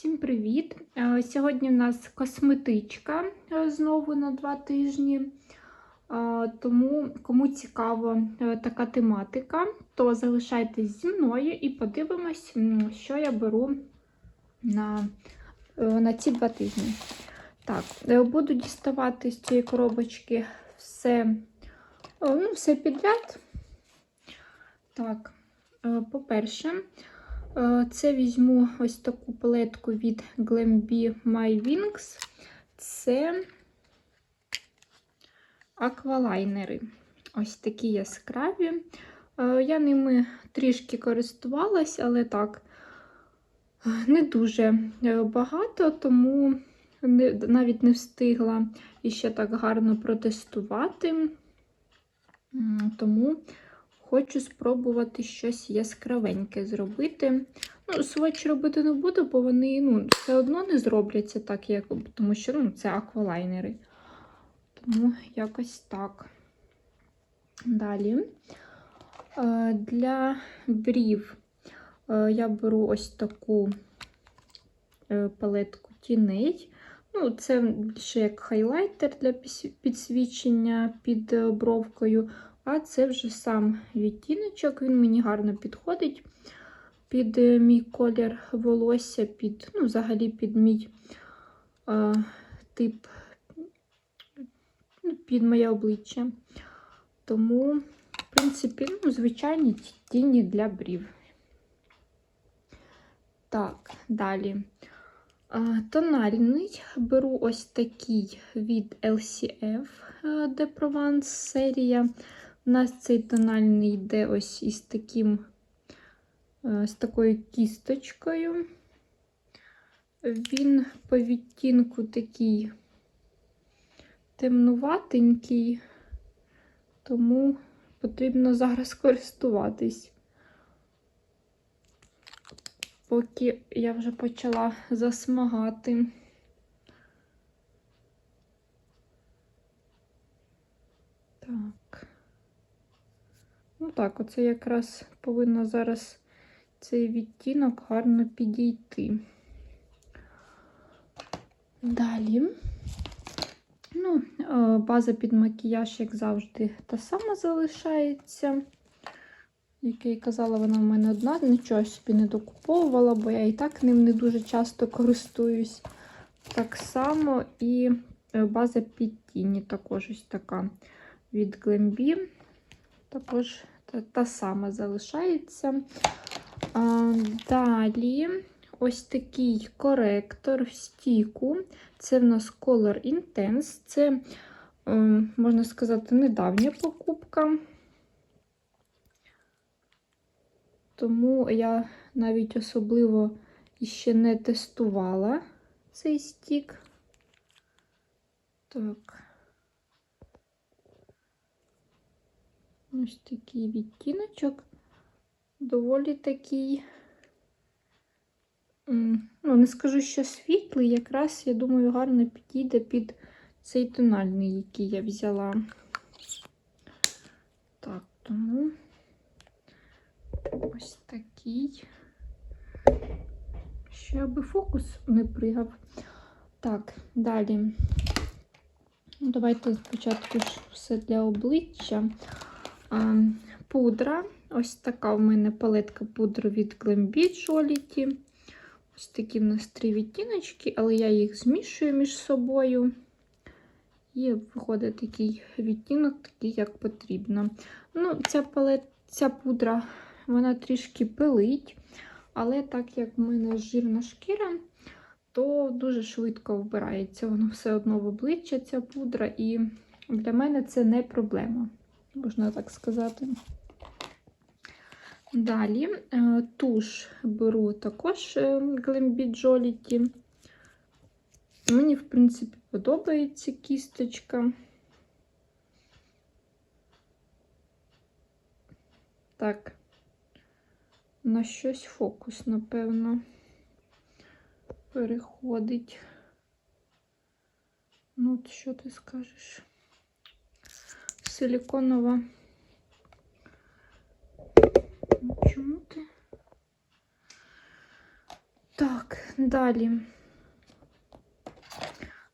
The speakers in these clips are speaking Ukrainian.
Всім привіт! Е, Сьогодні в нас косметичка е, знову на два тижні. Е, Тому, кому цікава така тематика, то залишайтесь зі мною і подивимось, що я беру на, на ці два тижні. Так, буду діставати з цієї коробочки все, ну, все підряд. Так, по-перше, Це візьму ось таку палетку від Glambi My Wings. Це аквалайнери. Ось такі яскраві. Е, Я ними трішки користувалась, але так, е, не дуже е, багато, тому навіть не встигла іще так гарно протестувати. Тому Хочу спробувати щось яскравеньке зробити. Ну, сводч робити не буду, бо вони ну, все одно не зробляться так, як, тому що ну, це аквалайнери. Тому якось так. Далі. Е, Для брів е, я беру ось таку е, палетку тіней. Ну, Це більше як хайлайтер для підсвічення під бровкою. А це вже сам відтіночок, він мені гарно підходить під е, мій колір волосся, під, ну, взагалі під мій е, тип, ну, під моє обличчя. Тому, в принципі, ну, звичайні тіні для брів. Так, далі. Е, Тональний беру ось такий від LCF е, De Provence серія. У нас цей тональний йде ось із таким, е, з такою кісточкою. Він по відтінку такий темнуватенький, тому потрібно зараз користуватись. Поки я вже почала засмагати. Так. Ну так, оце якраз повинно зараз цей відтінок гарно підійти. Далі. Ну, е, база під макіяж, як завжди, та сама залишається. Як я й казала, вона в мене одна, нічого собі не докуповувала, бо я і так ним не дуже часто користуюсь. Так само і е, база під тіні також ось така від Glambi. Також та, та сама залишається. А, далі ось такий коректор в стіку. Це в нас Color Intense. Це, е, можна сказати, недавня покупка. Тому я навіть особливо іще не тестувала цей стік. Так. Ось такий відтіночок. Доволі такий, ну, не скажу, що світлий, якраз, я думаю, гарно підійде під цей тональний, який я взяла. Так, тому ось такий. Ще аби фокус не пригав. Так, далі. Ну, Давайте спочатку все для обличчя. Пудра. Ось така в мене палетка пудри від Glambi Jollity. Ось такі в нас три відтіночки, але я їх змішую між собою. І виходить такий відтінок, такий, як потрібно. Ну, Ця палет, ця пудра вона трішки пилить, але так як в мене жирна шкіра, то дуже швидко вбирається. Воно все одно в обличчя ця пудра, і для мене це не проблема можна так сказати. Далі е, туш беру також е, Glambi Jollity. Мені, в принципі, подобається кісточка. Так, на щось фокус, напевно, переходить. Ну, от що ти скажеш? Силіконова. Ну, Чому ти? Так, далі.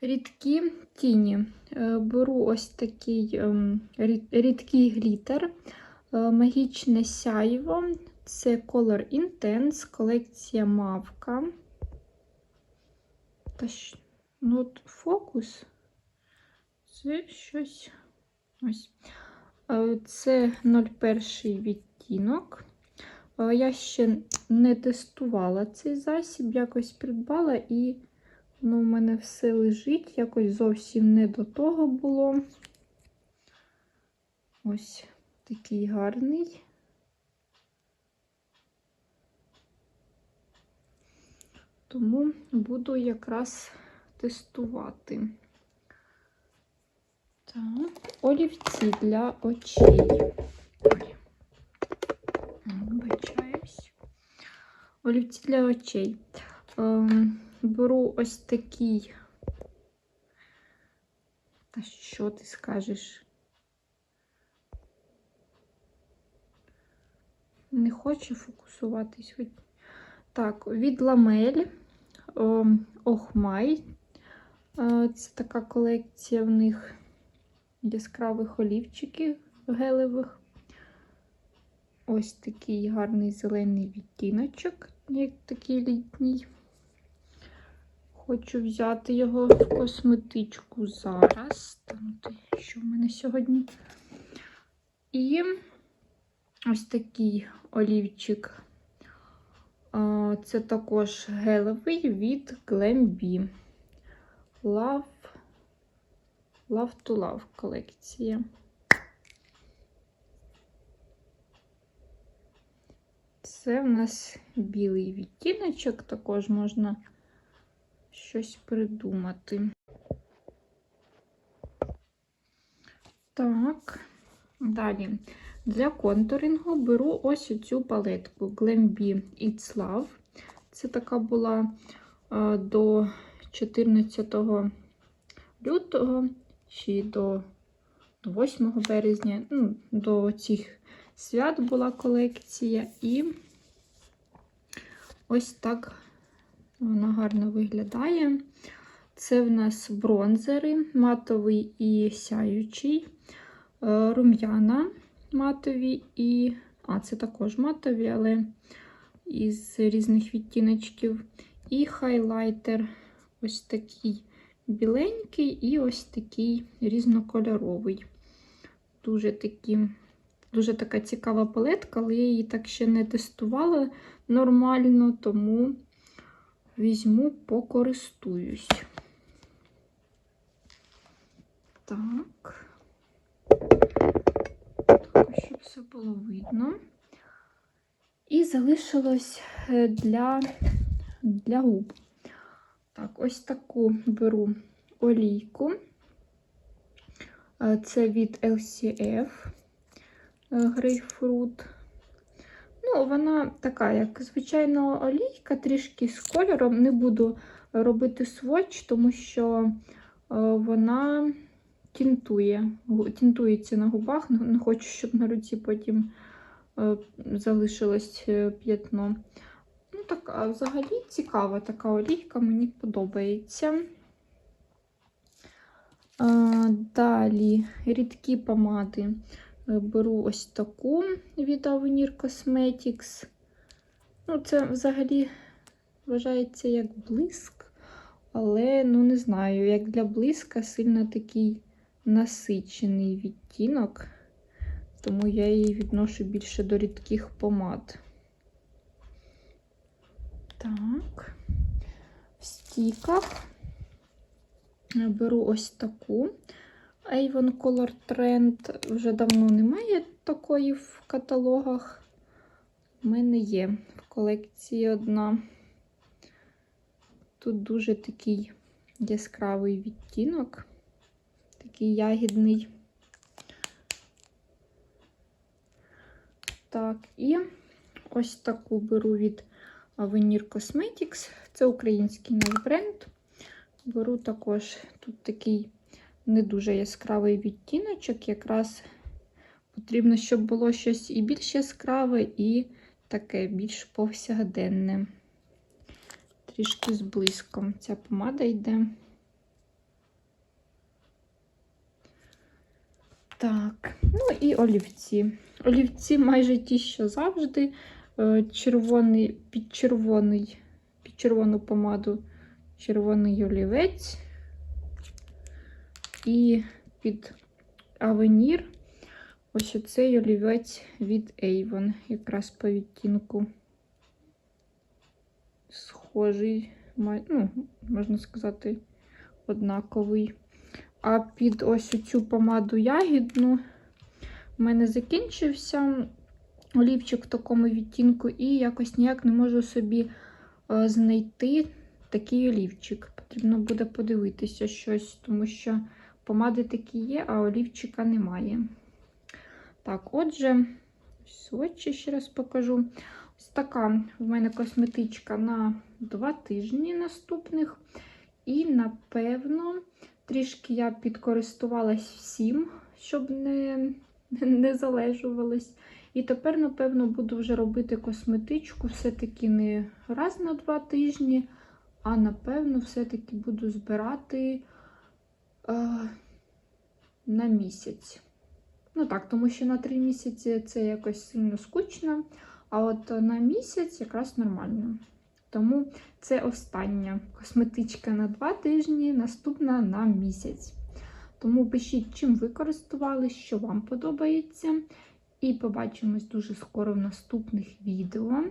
Рідкі тіні. Е, Беру ось такий ем, рідкий глітер, е, магічне сяйво. Це Color Intense, колекція Мавка. Та ну, от фокус. Це щось. Ось. Е, Це 01 відтінок. Е, Я ще не тестувала цей засіб, якось придбала і воно в мене все лежить, якось зовсім не до того було. Ось такий гарний. Тому буду якраз тестувати. Так, олівці для очей. Вибачаюсь. Олівці для очей. Ем, беру ось такий. Та що ти скажеш? Не хочу фокусуватись. Так, від ламель. ем, Охмай. Е, Це така колекція в них яскравих олівчиків гелевих. Ось такий гарний зелений відтіночок, як такий літній. Хочу взяти його в косметичку зараз. Там, що в мене сьогодні? І ось такий олівчик. Це також гелевий від Glambi. Love, Love to Love колекція. Це в нас білий відтіночок, також можна щось придумати. Так, далі. Для контурингу беру ось цю палетку Glambi It's Love. Це така була а, до 14 лютого чи до, до 8 березня. Ну, до цих свят була колекція. І ось так вона гарно виглядає. Це в нас бронзери, матовий і сяючий, е, рум'яна матові і. А, це також матові, але із різних відтіночків. І хайлайтер ось такий біленький, і ось такий різнокольоровий. Дуже такі, дуже така цікава палетка, але я її так ще не тестувала нормально, тому візьму, покористуюсь. Так. Так, щоб все було видно. І залишилось е, для, для губ. Так, ось таку беру олійку. Е, Це від LCF грейпфрут. Ну, вона така, як звичайна олійка, трішки з кольором. Не буду робити сводч, тому що е, вона тінтує, тінтується на губах. Не- хочу, щоб на руці потім е, залишилось е, п'ятно. Ну, так, взагалі цікава така олійка, мені подобається. Далі рідкі помади. Е, Беру ось таку від Avenir Cosmetics. Ну, це взагалі вважається як блиск, але ну не знаю, як для блиска сильно такий насичений відтінок, тому я її відношу більше до рідких помад. Так, в стіках беру ось таку. Avon Color Trend вже давно немає такої в каталогах. У мене є в колекції одна. Тут дуже такий яскравий відтінок, такий ягідний. Так, і ось таку беру від Avenir Cosmetics. Це український наш бренд. Беру також тут такий не дуже яскравий відтіночок. Якраз потрібно, щоб було щось і більш яскраве, і таке більш повсякденне. трішки з. Ця помада йде. Так, ну і олівці. Олівці майже ті, що завжди. Е, Червоний, під червоний, під червону помаду червоний олівець. І під авенір ось оцей олівець від Avon, якраз по відтінку схожий, ну, можна сказати, однаковий. А під ось цю помаду ягідну в мене закінчився олівчик в такому відтінку, і якось ніяк не можу собі е, знайти такий олівчик. Потрібно буде подивитися щось, тому що помади такі є, а олівчика немає. Так, отже, очі ще раз покажу. Ось така в мене косметичка на 2 тижні наступних. І, напевно, трішки я підкористувалась всім, щоб не, не залежувалась. І тепер, напевно, буду вже робити косметичку все-таки не раз на 2 тижні, а напевно, все-таки буду збирати е, на місяць. Ну так, тому що на 3 місяці це якось сильно скучно, а от на місяць якраз нормально. Тому це остання косметичка на 2 тижні, наступна на місяць. Тому пишіть, чим ви користувались, що вам подобається. І побачимось дуже скоро в наступних відео.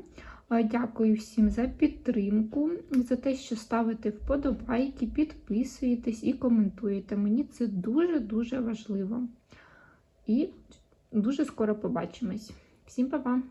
Дякую всім за підтримку, за те, що ставите вподобайки, підписуєтесь і коментуєте. Мені це дуже-дуже важливо. І дуже скоро побачимось. Всім па-па!